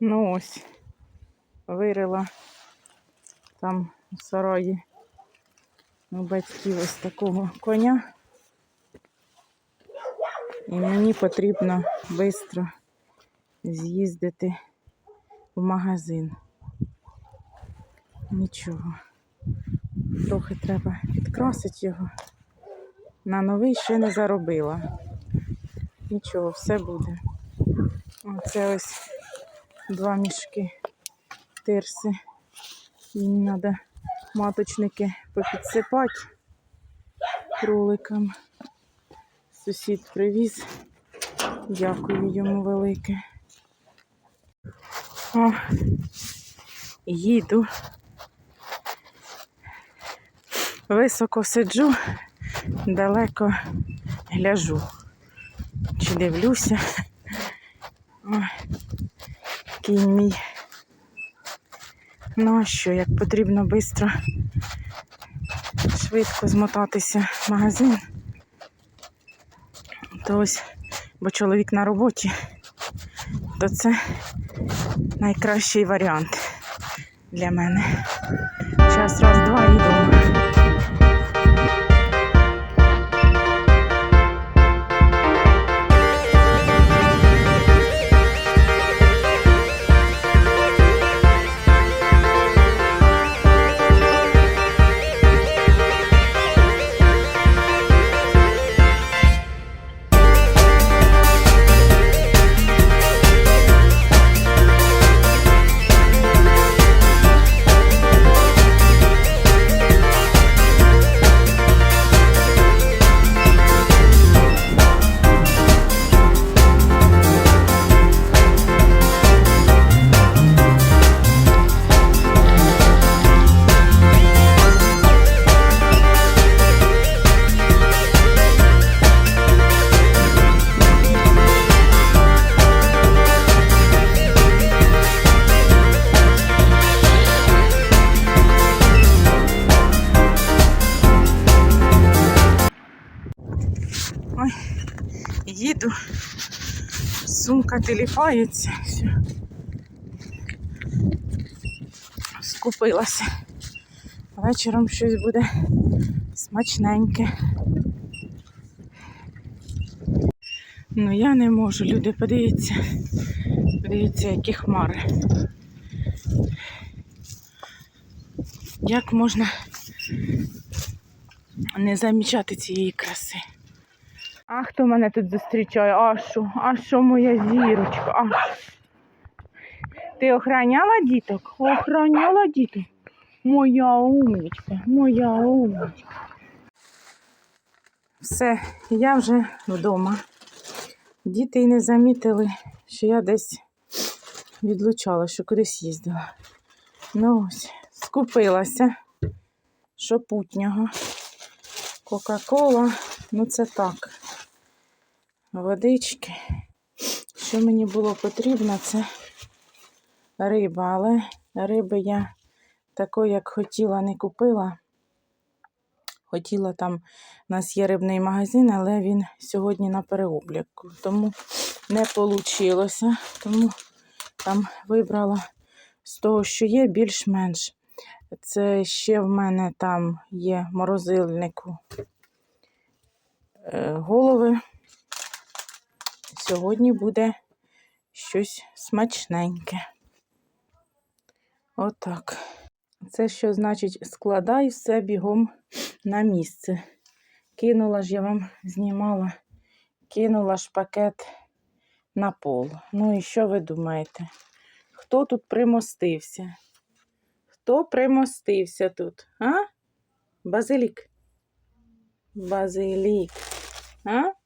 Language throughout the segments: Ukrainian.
Ну ось, вирила там у сараї у батьків ось такого коня. І мені потрібно швидко з'їздити в магазин. Нічого. Трохи треба підкрасити його. На новий ще не заробила. Нічого, все буде. Оце ось два мішки тирси. Мені треба маточники попідсипати кроликам. Сусід привіз. Дякую йому велике. О, їду. Високо сиджу, далеко гляжу. Чи дивлюся. Ой, кінь мій. Ну а що, як потрібно швидко, швидко змотатися в магазин, то ось, бо чоловік на роботі, то це найкращий варіант для мене. Час, раз, два і дома. Сумка теліпається. Все. Скупилася. Вечором щось буде смачненьке. Ну я не можу, люди, подивіться. Подивіться, які хмари. Як можна не замічати цієї краси? А хто мене тут зустрічає? А що? А що моя зірочка? А? Ти охраняла діток? Охраняла діток? Моя умничка, моя умничка. Все, я вже вдома. Діти й не замітили, що я десь відлучала, що кудись їздила. Ну ось, скупилася. Що путнього. Кока-кола, ну це так. Водички. Що мені було потрібно, це риба, але риби я такої, як хотіла, не купила. Хотіла там, у нас є рибний магазин, але він сьогодні на переобліку, тому не вийшло. Тому там вибрала з того, що є, більш-менш. Це ще в мене там є морозильнику е, голови. Сьогодні буде щось смачненьке. Отак. Це що значить складай все бігом на місце. Кинула ж я вам знімала, кинула ж пакет на пол. Ну і що ви думаєте? Хто тут примостився? Хто примостився тут? А? Базилік? Базилік. А?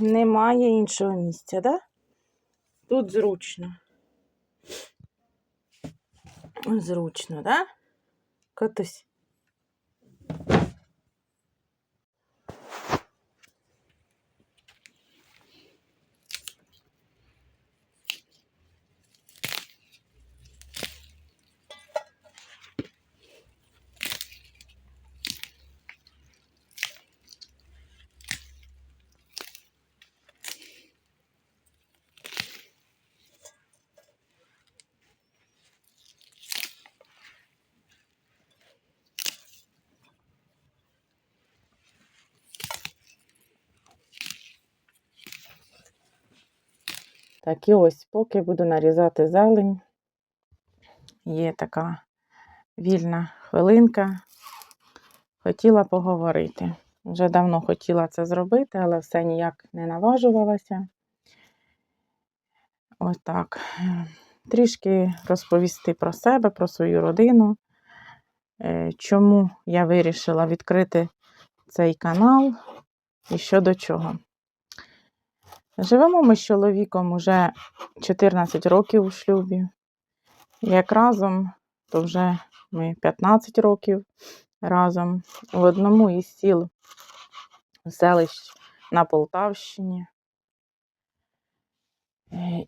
Немає іншого місця, да? Тут зручно. Зручно, да? Котусь. Так, і ось, поки буду нарізати зелень, є така вільна хвилинка. Хотіла поговорити. Вже давно хотіла це зробити, але все ніяк не наважувалася. Ось так. Трішки розповісти про себе, про свою родину. Е, Чому я вирішила відкрити цей канал і що до чого. Живемо ми з чоловіком уже 14 років у шлюбі. Як разом, то вже ми 15 років разом в одному із сіл селищ на Полтавщині.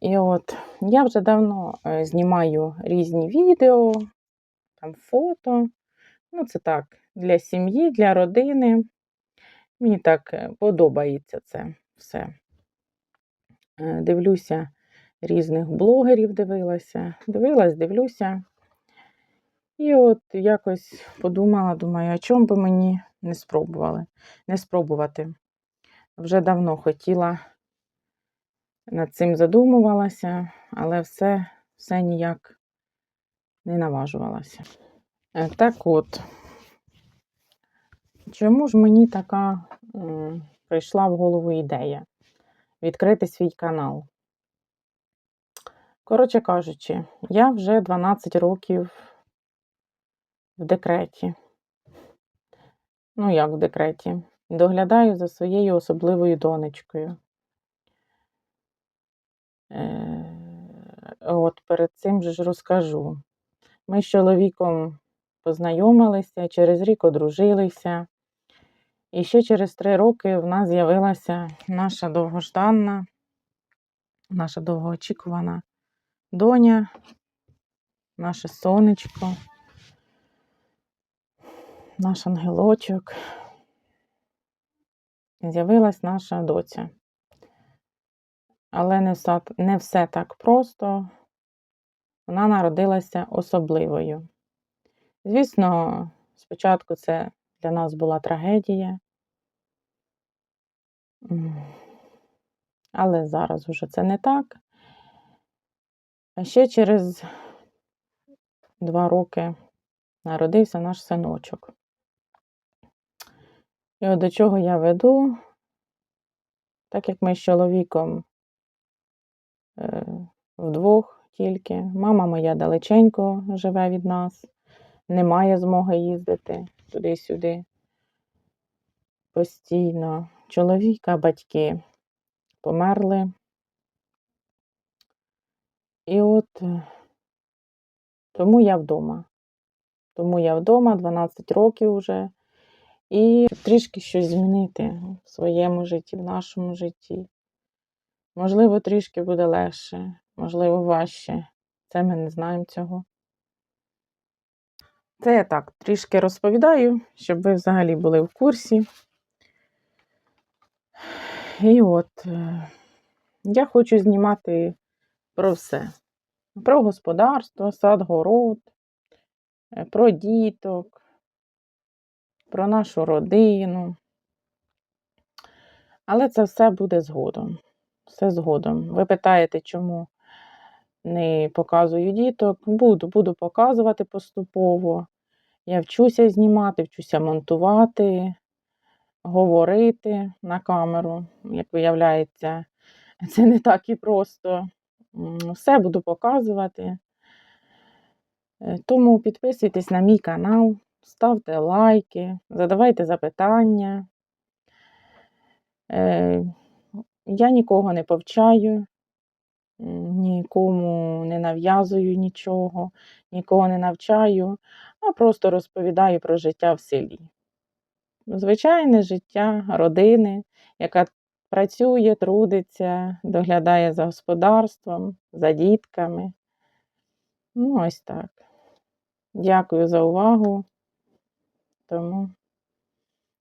І от я вже давно е, знімаю різні відео, там фото. Ну, це так, для сім'ї, для родини. Мені так е, подобається це все. Е, Дивлюся різних блогерів, дивилася, дивилась, дивлюся. І от якось подумала, думаю, а чому би мені не спробували, не спробувати. Вже давно хотіла, над цим задумувалася, але все, все ніяк не наважувалася. Е, Так от, чому ж мені така м, прийшла в голову ідея відкрити свій канал? Коротше кажучи, я вже 12 років в декреті. Ну, як в декреті? Доглядаю за своєю особливою донечкою. Е, От перед цим ж розкажу. Ми з чоловіком познайомилися, через рік одружилися. І ще через три роки в нас з'явилася наша довгожданна, наша довгоочікувана доня, наше сонечко, наш ангелочок. З'явилась наша доця. Але не все, не все так просто. Вона народилася особливою. Звісно, спочатку це для нас була трагедія. Але зараз вже це не так. А ще через два роки народився наш синочок. І от до чого я веду, так як ми з чоловіком е, вдвох тільки, мама моя далеченько живе від нас, не має змоги їздити туди-сюди постійно. Чоловіка, батьки померли. І от е, тому я вдома. Тому я вдома 12 років вже. І трішки щось змінити в своєму житті, в нашому житті. Можливо, трішки буде легше, можливо, важче. Це ми не знаємо цього. Це я так трішки розповідаю, щоб ви взагалі були в курсі. І от е, я хочу знімати про все: про господарство, сад, город, е, про діток, про нашу родину. Але це все буде згодом. Все згодом. Ви питаєте, чому не показую діток? Буду, буду показувати поступово. Я вчуся знімати, вчуся монтувати, говорити на камеру. Як виявляється, це не так і просто. Все буду показувати. Е, Тому підписуйтесь на мій канал, ставте лайки, задавайте запитання. Е, Я нікого не повчаю, нікому не нав'язую нічого, нікого не навчаю, а просто розповідаю про життя в селі. Звичайне життя родини, яка працює, трудиться, доглядає за господарством, за дітками. Ну, ось так. Дякую за увагу. Тому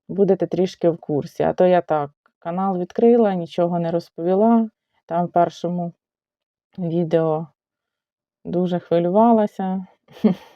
будете трішки в курсі. А то я так, канал відкрила, нічого не розповіла. Там в першому відео дуже хвилювалася.